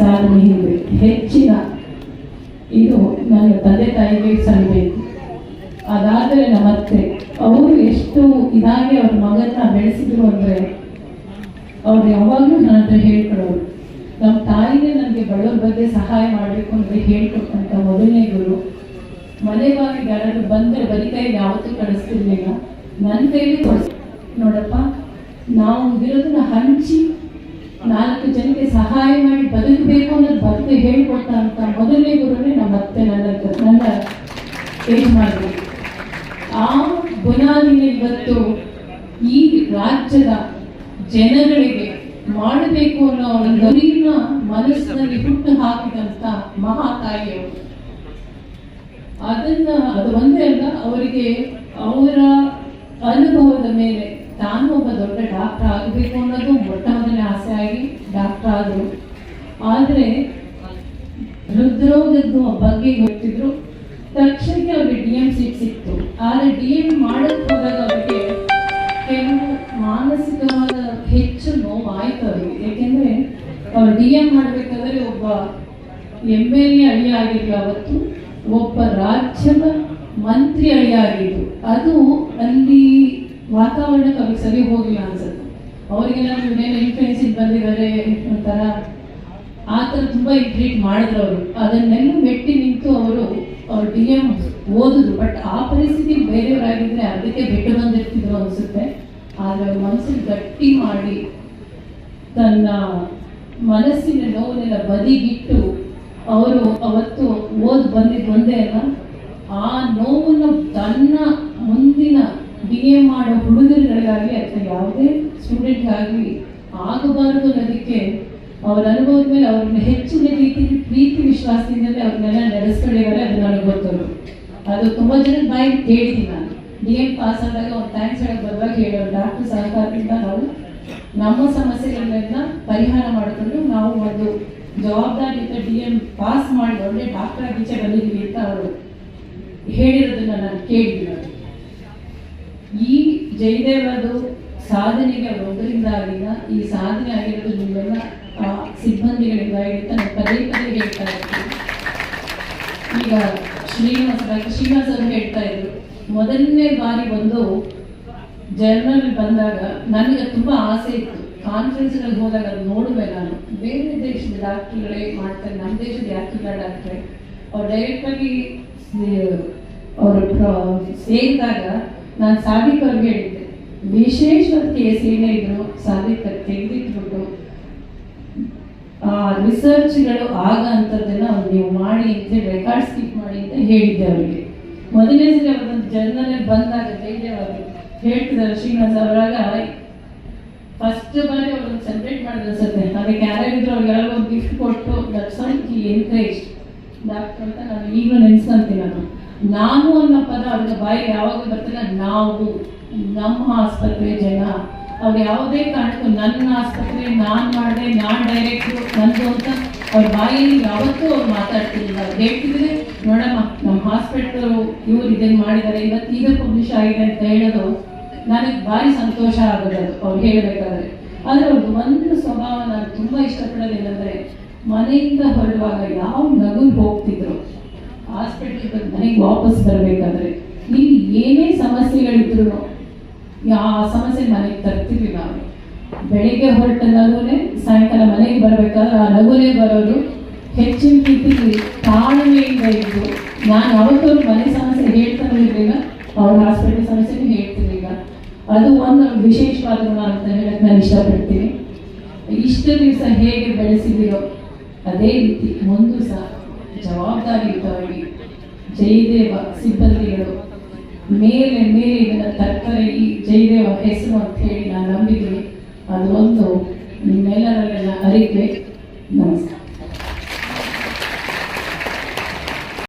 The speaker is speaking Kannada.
ಸಾಧನೆ ಹಿಂದೆ ಹೆಚ್ಚಿನ ಇದು ನನ್ನ ತಂದೆ ತಾಯಿಗೆ ಸಲ್ಲಬೇಕು ಅದಾದರೆ ನಮ್ಮತ್ತೆ ಅವರು ಎಷ್ಟು ಇದಾಗಿ ಅವ್ರ ಮಗನ ಬೆಳೆಸಿದ್ರು ಅಂದರೆ ಅವ್ರು ಯಾವಾಗಲೂ ನನ್ನ ಹತ್ರ ಹೇಳ್ಕೊಡೋರು. ನಮ್ಮ ತಾಯಿನೇ ನನಗೆ ಬಡವ್ರ ಬಗ್ಗೆ ಸಹಾಯ ಮಾಡಬೇಕು ಅಂದರೆ ಹೇಳ್ಕೊಟ್ಟಂಥ ಮೊದಲನೇ ಗುರು. ಮನೆ ಬಾಗಿಗೆ ಯಾರಾದರೂ ಬಂದರೆ ಬರೀ ಕೈಲಿ ಯಾವತ್ತೂ ಕಳಿಸ್ತಿರ್ಲಿಲ್ಲ. ನನ್ನ ಕೈಲಿ ನೋಡಪ್ಪ, ನಾವು ಇರೋದನ್ನ ಹಂಚಿ ಜನಕ್ಕೆ ಸಹಾಯ ಮಾಡಿ ಬದುಕಬೇಕು ಅನ್ನೋದು ಬದುಕು ಹೇಳ್ಕೊಡ್ತಾರಂತ ಮೊದಲನೇ ಗುರುನೇ ನಮ್ಮ ಅತ್ತೆ ನನ್ನ ನನ್ನ ಏಜ್ ಮಾಡಿದ್ರು. ಆ ಬುನಾದಿನ ಇವತ್ತು ಈ ರಾಜ್ಯದ ಜನಗಳಿಗೆ ಮಾಡಬೇಕು ಅನ್ನೋ ಒಂದು ಅರಿವಿನ ಮನಸ್ಸಿನಲ್ಲಿ ಹುಟ್ಟು ಹಾಕಿದಂತ ಮಹಾತಾಯಿಯವರು ಅದನ್ನ ಅದು ಒಂದೇ ಅಲ್ಲ, ಅವರಿಗೆ ಅವರ ಅನುಭವದ ಮೇಲೆ ತಾನು ಒಬ್ಬ ದೊಡ್ಡ ಡಾಕ್ಟರ್ ಆಗಬೇಕು ಅನ್ನೋದು ಮೊಟ್ಟ ಮೊದಲನೇ ಆಸೆ ಆಗಿ ಡಾಕ್ಟರ್ ಆದರು. ಆದರೆ ಹೃದ್ರೋಗದ ಬಗ್ಗೆ ಗೊತ್ತಿದ್ರು. ತಕ್ಷಣಕ್ಕೆ ಅವ್ರಿಗೆ ಡಿ ಎಂ ಸೀಟ್ ಸಿಕ್ತು. ಆದರೆ ಡಿ ಎಂ ಮಾಡಕ್ ಹೋದಾಗ ಅವರಿಗೆ ಕೆಲವು ಮಾನಸಿಕವಾದ ಹೆಚ್ಚು ನೋವು ಆಯ್ತು ಅವರಿಗೆ ಯಾಕೆಂದ್ರೆ ಅವ್ರು ಡಿ ಎಂ ಮಾಡಬೇಕಾದ್ರೆ ಒಬ್ಬ ಎಂ ಎಲ್ ಎ ಅಳಿಯ ಆಗಿದ್ರು ಅವತ್ತು ಒಬ್ಬ ರಾಜ್ಯದ ಮಂತ್ರಿ ಅಳಿಯ ಆಗಿದ್ರು ಅದು ಅಲ್ಲಿ ವಾತಾವರಣಕ್ಕೆ ಅವ್ರಿಗೆ ಸರಿ ಹೋಗಿಲ್ಲ ಅನ್ಸುತ್ತೆ. ಅವರಿಗೆಲ್ಲ ಇವನೇನು ಇನ್ಫ್ಲೂಯೆನ್ಸ್ ಬಂದಿದ್ದಾರೆ ಒಂಥರ ಆ ಥರ ತುಂಬ ಟ್ರೀಟ್ ಮಾಡಿದ್ರು ಅವರು. ಅದನ್ನೆಲ್ಲ ಮೆಟ್ಟಿ ನಿಂತು ಅವರು, ಅವ್ರು ಡಿ ಎಂ ಓದಿದ್ರು. ಬಟ್ ಆ ಪರಿಸ್ಥಿತಿ ಬೇರೆಯವರಾಗಿದ್ರೆ ಅದಕ್ಕೆ ಬೆಟ್ಟು ಬಂದಿರ್ತಿದ್ರು ಅನಿಸುತ್ತೆ. ಆದರೆ ಮನಸ್ಸಿಗೆ ಗಟ್ಟಿ ಮಾಡಿ ತನ್ನ ಮನಸ್ಸಿನ ನೋವನ್ನೆಲ್ಲ ಬದಿಗಿಟ್ಟು ಅವರು ಅವತ್ತು ಓದ್ ಬಂದಿದ್ದು ಒಂದೇ ಅಲ್ಲ, ಆ ನೋವನ್ನು ತನ್ನ ಮುಂದಿನ ಬಿ ಎ ಮಾಡೋ ಹುಡುಗರುಗಳಿಗಾಗಲಿ ಅಥವಾ ಯಾವುದೇ ಸ್ಟೂಡೆಂಟ್ಗಾಗಲಿ ಆಗಬಾರದು ಅನ್ನೋದಕ್ಕೆ ಅವರ ಅನುಭವದ ಮೇಲೆ ಅವ್ರನ್ನ ಹೆಚ್ಚಿನ ರೀತಿ ಪ್ರೀತಿ ವಿಶ್ವಾಸದಿಂದಲೇ ಅವ್ರನ್ನೆಲ್ಲ ನಡೆಸ್ಕೊಂಡಿದ್ದಾರೆ ಅದು ನನಗೆ ಗೊತ್ತದು ಅದು ತುಂಬ ಜನ ಬಾಯಿ ಕೇಳಿದ್ದೀನಿ ನಾನು. ಬಿ ಎಂ ಪಾಸ್ ಆದಾಗ ಒಂದು ಥ್ಯಾಂಕ್ಸ್ ಹೇಳಕ್ಕೆ ಬರುವಾಗ ಹೇಳೋರು ಡಾಕ್ಟರ್ ಸಹಕಾರದಿಂದ ನಾವು ನಮ್ಮ ಸಮಸ್ಯೆಗಳನ್ನೆಲ್ಲ ಪರಿಹಾರ ಮಾಡಿಕೊಂಡು ನಾವು ಒಂದು ಜವಾಬ್ದಾರಿಯುತ ಡಿ ಎಂ ಪಾಸ್ ಮಾಡಿ ಒಳ್ಳೆ ಡಾಕ್ಟರ್ ಆಗಿ ಬಂದಿದ್ದೀವಿ ಅಂತ ಅವರು ಹೇಳಿರೋದನ್ನ ನಾನು ಕೇಳಿದ್ದೀನಿ. ಜಯದೇವದು ಸಾಧನೆಗೆ ಅವರೊಬ್ಬರಿಂದ ಆಗಿಲ್ಲ ಈ ಸಾಧನೆ ಆಗಿರೋದು ನಿಮ್ಮೆಲ್ಲ ಸಿಬ್ಬಂದಿಗಳಿಂದ ನಾನು ಪದೇ ಪದೇ ಹೇಳ್ತಾ ಈಗ ಶ್ರೀನಿವಾಸ ಶ್ರೀನಿವಾಸ ಅವರು ಹೇಳ್ತಾ ಇದ್ರು, ಮೊದಲನೇ ಬಾರಿ ಒಂದು ಜರ್ನಲ್ ಬಂದಾಗ ನನಗೆ ತುಂಬ ಆಸೆ ಇತ್ತು. ಕಾನ್ಫರೆನ್ಸ್ಗಳಿಗೆ ಹೋದಾಗ ಅದು ನೋಡುವೆ ನಾನು. ಬೇರೆ ದೇಶದ ಡಾಕ್ಟ್ರುಗಳೇ ಮಾಡ್ತಾರೆ, ನಮ್ಮ ದೇಶದ ಯಾಕಿಲ್ಲ ಡಾಕ್ಟ್ರೆ ಅವ್ರು ಡೈರೆಕ್ಟಾಗಿ ಅವರು ಸೇರಿದಾಗ ನಾನು ಸಾಧಿಕ್ ಅವ್ರಿಗೆ ಹೇಳಿದ್ದೆ. ವಿಶೇಷವಾದ ಕೇಸ್ ಏನೇ ಇದ್ರು ಅವ್ರು ತೆಗೆದಿಟ್ಬಿಟ್ಟು, ಆ ರಿಸರ್ಚ್ಗಳು ಆಗ ಅಂಥದ್ದನ್ನ ನೀವು ಮಾಡಿ ಅಂತ ರೆಕಾರ್ಡ್ ಸ್ಕಿಪ್ ಮಾಡಿ ಅಂತ ಹೇಳಿದ್ದೆ ಅವರಿಗೆ. ಮೊದಲನೇ ಸರಿ ಅವ್ರದ್ದೊಂದು ಜರ್ನಲ್ ಬಂದಾಗ ಧೈರ್ಯವಾಗಿ ಅವರು ಹೇಳ್ತಿದ್ದಾರೆ, ಶ್ರೀನಿವಾಸ ಅವರಾಗ ಫಸ್ಟ್ ಬಾರಿ ಅವ್ರನ್ನ ಸೆಲೆಬ್ರೇಟ್ ಮಾಡಿದ್ರು ಅನ್ಸುತ್ತೆ. ಅದಕ್ಕೆ ಯಾರಾಗಿದ್ರು ಅವ್ರಿಗೆಲ್ಲ ಒಂದು ಗಿಫ್ಟ್ ಕೊಟ್ಟು ದಟ್ಸ್ ಆನ್ ಎನ್ಕರೇಜ್ ಡಾಕ್ಟರ್ ಅಂತ ನಾನು ಈಗಲೂ ನೆನೆಸ್ಕೊಂತೀನಿ ನಾನು ನಾನು ಅನ್ನೋ ಪದ ಅವ್ರಿಗೆ ಬಾಯಿ ಯಾವಾಗ ಬರ್ತಿಲ್ಲ ನಾವು. ನಮ್ಮ ಆಸ್ಪತ್ರೆ ಜನ. ಅವ್ರು ಯಾವುದೇ ಕಾರಣಕ್ಕೂ ನನ್ನ ಆಸ್ಪತ್ರೆ, ನಾನು ಮಾಡಿದೆ, ನಾನು ಡೈರೆಕ್ಟ್ ನಂದು ಅಂತ ಅವ್ರ ಬಾಯಲ್ಲಿ ಯಾವತ್ತೂ ಅವ್ರು ಮಾತಾಡ್ತಿರ್ಲಿಲ್ಲ ಅವ್ರು ಹೇಳ್ತಿದ್ರೆ, ನೋಡಮ್ಮ, ನಮ್ಮ ಹಾಸ್ಪಿಟ್ಲು ಇವ್ರು ಇದನ್ನು ಮಾಡಿದ್ದಾರೆ ಇವತ್ತು ಈಗ ಪಬ್ಲಿಷ್ ಆಗಿದೆ ಅಂತ ಹೇಳೋದು ನನಗೆ ಭಾರಿ ಸಂತೋಷ ಆಗೋದು ಅವ್ರು ಹೇಳಬೇಕಾದ್ರೆ. ಆದರೆ ಅವ್ರದ್ದು ಒಂದು ಸ್ವಭಾವ ನಾನು ತುಂಬ ಇಷ್ಟಪಡೋದೇನೆಂದರೆ ಮನೆಯಿಂದ ಹೊರಡುವಾಗ ಯಾವ ನಗು ಹೋಗ್ತಿದ್ರು. ಹಾಸ್ಪಿಟ್ಲಿಗೆ ಮನೆಗೆ ವಾಪಸ್ ಬರಬೇಕಾದ್ರೆ ನೀವು ಏನೇ ಸಮಸ್ಯೆಗಳಿದ್ರು ಆ ಸಮಸ್ಯೆ ಮನೆಗೆ ತರ್ತೀವಿ ನಾವು. ಬೆಳಿಗ್ಗೆ ಹೊರಟ ನಗುನೆ, ಸಾಯಂಕಾಲ ಮನೆಗೆ ಬರಬೇಕಾದ್ರೆ ಆ ನಗುನೆ ಬರೋದು ಹೆಚ್ಚಿನ ರೀತಿಯಲ್ಲಿ ತಾಳ್ಮೆಯಿಂದ ಇದ್ದು, ನಾನು ಅವ್ರ ಮನೆ ಸಮಸ್ಯೆ ಹೇಳ್ತಾನೆ ಇರಲಿಲ್ಲ ಅವ್ರ ಹಾಸ್ಪಿಟಲ್ ಸಮಸ್ಯೆನೂ ಹೇಳ್ತಿರ್ಲಿಲ್ಲ ಅದು ಒಂದು ವಿಶೇಷವಾದ ಗುಣ ಅಂತ ಹೇಳಕ್ಕೆ ನಾನು ಇಷ್ಟಪಡ್ತೀನಿ. ಇಷ್ಟು ದಿವಸ ಹೇಗೆ ಬೆಳೆಸಿದಿರೋ ಅದೇ ರೀತಿ ಮುಂದೂ ಸಹ ಜವಾಬ್ದಾರಿಯುತವಾಗಿ ಜಯದೇವ ಸಿಬ್ಬಂದಿಗಳು ಮೇಲೆ ಮೇಲೆ ಇದನ್ನು ತರ್ತಾರೆ ಈ ಜಯದೇವ ಹೆಸರು ಅಂತ ಹೇಳಿ ನಾನು ನಂಬಿದ್ದೀನಿ ಅದು ಒಂದು ನಿಮ್ಮೆಲ್ಲರನ್ನ ಅರಿಕೆ. ನಮಸ್ಕಾರ.